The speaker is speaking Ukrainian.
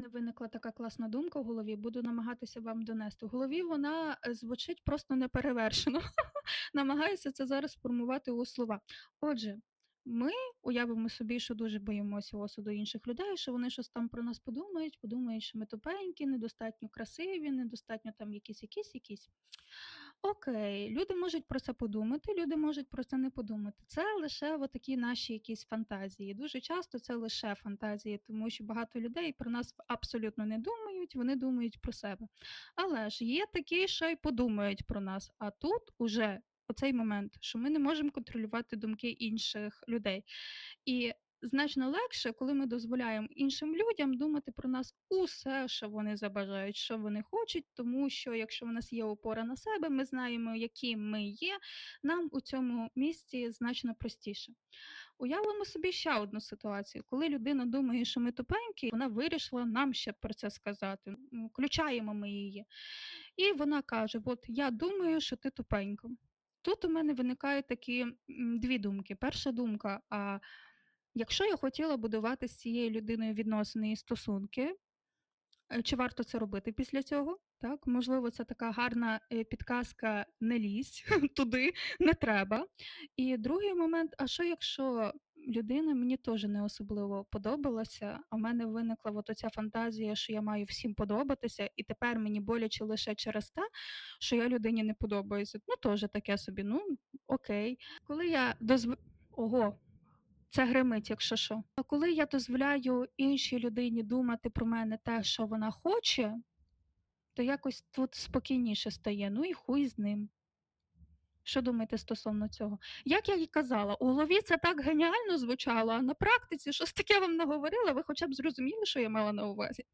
Виникла така класна думка в голові, буду намагатися вам донести. В голові вона, е, звучить просто неперевершено. Намагаюся це зараз сформувати у слова. Отже, ми уявимо собі, що дуже боїмося осуду інших людей, що вони щось там про нас подумають, подумають, що ми тупенькі, недостатньо красиві, недостатньо там якісь, якісь, якісь. Окей, люди можуть про це подумати, люди можуть про це не подумати. Це лише отакі наші якісь фантазії. Дуже часто це лише фантазії, тому що багато людей про нас абсолютно не думають, вони думають про себе. Але ж є такі, що й подумають про нас. А тут уже оцей момент, що ми не можемо контролювати думки інших людей. І значно легше, коли ми дозволяємо іншим людям думати про нас усе, що вони забажають, що вони хочуть, тому що якщо в нас є опора на себе, ми знаємо, які ми є, нам у цьому місці значно простіше. Уявимо собі ще одну ситуацію, коли людина думає, що ми тупенькі, вона вирішила нам ще про це сказати. Включаємо ми її. І вона каже: От я думаю, що ти тупенька. Тут у мене виникають такі дві думки. Перша думка: а якщо я хотіла будувати з цією людиною відносини і стосунки, Е, чи варто це робити після цього? Так, можливо, це така гарна, е, підказка: не лізь туди, не треба. І другий момент: а що якщо людина мені теж не особливо подобалася, а в мене виникла от оця фантазія, що я маю всім подобатися, і тепер мені боляче лише через те, що я людині не подобаюся. Ну, теж таке собі, ну окей. Коли я дозв Ого! Це гримить, якщо що. А коли я дозволяю іншій людині думати про мене те, що вона хоче, то якось тут спокійніше стає. Ну і хуй з ним. Що думаєте стосовно цього? Як я і казала, у голові це так геніально звучало, а на практиці щось таке вам наговорила, ви хоча б зрозуміли, що я мала на увазі?